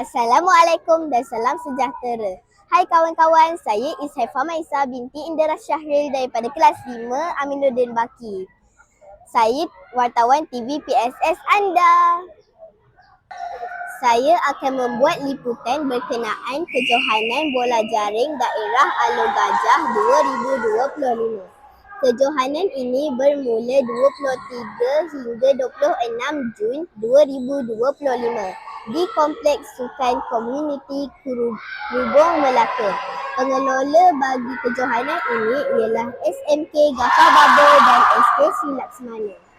Assalamualaikum dan salam sejahtera. Hai kawan-kawan, saya Ishaifa Maisa binti Indra Syahril daripada kelas 5 Aminuddin Baki. Saya wartawan TV PSS anda. Saya akan membuat liputan berkenaan kejohanan bola jaring daerah Alor Gajah 2025. Kejohanan ini bermula 23 hingga 26 Jun 2025 di Kompleks Sukan Komuniti Rubung Melaka. Pengelola bagi kejohanan ini ialah SMK Gafar Babur dan SK Silaksmana.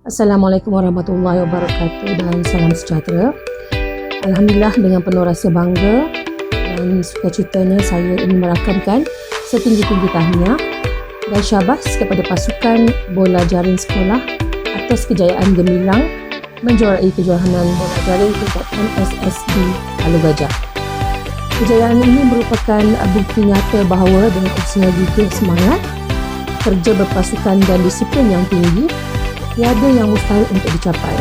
Assalamualaikum warahmatullahi wabarakatuh dan salam sejahtera. Alhamdulillah dengan penuh rasa bangga dan sukacitanya saya ingin merakamkan setinggi-tinggi tahniah dan syabas kepada pasukan bola jaring sekolah atas kejayaan gemilang menjuarai kejohanan bola jaring tingkat MSSD Alu Gajah. Kejayaan ini merupakan bukti nyata bahawa dengan usaha gigih semangat, kerja berpasukan dan disiplin yang tinggi, tiada yang mustahil untuk dicapai.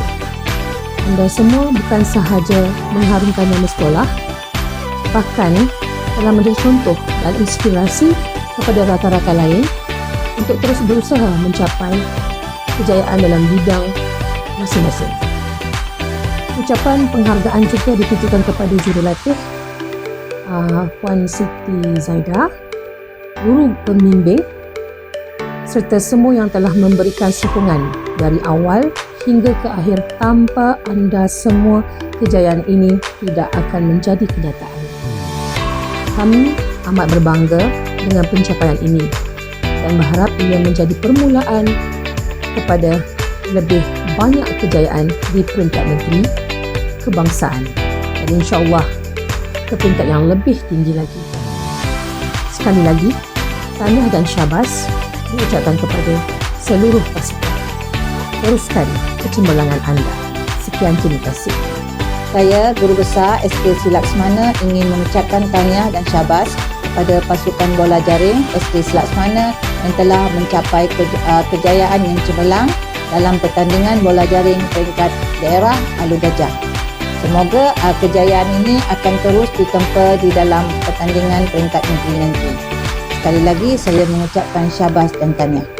Anda semua bukan sahaja mengharumkan nama sekolah, bahkan telah menjadi contoh dan inspirasi kepada rakan-rakan lain untuk terus berusaha mencapai kejayaan dalam bidang masing-masing. Ucapan penghargaan juga ditujukan kepada jurulatih uh, Puan Siti Zaida, guru pembimbing serta semua yang telah memberikan sokongan dari awal hingga ke akhir tanpa anda semua kejayaan ini tidak akan menjadi kenyataan. Kami amat berbangga dengan pencapaian ini dan berharap ia menjadi permulaan kepada lebih banyak kejayaan di peringkat negeri kebangsaan dan insyaAllah ke peringkat yang lebih tinggi lagi. Sekali lagi, tahniah dan syabas diucapkan kepada seluruh pasukan. Teruskan kecemerlangan anda. Sekian terima kasih. Saya, Guru Besar SK Silaksmana ingin mengucapkan tahniah dan syabas kepada pasukan bola jaring SK Silaksmana yang telah mencapai uh, kejayaan yang cemerlang dalam pertandingan bola jaring peringkat daerah Alu Gajah. Semoga uh, kejayaan ini akan terus ditempa di dalam pertandingan peringkat negeri nanti. Sekali lagi saya mengucapkan syabas dan tahniah.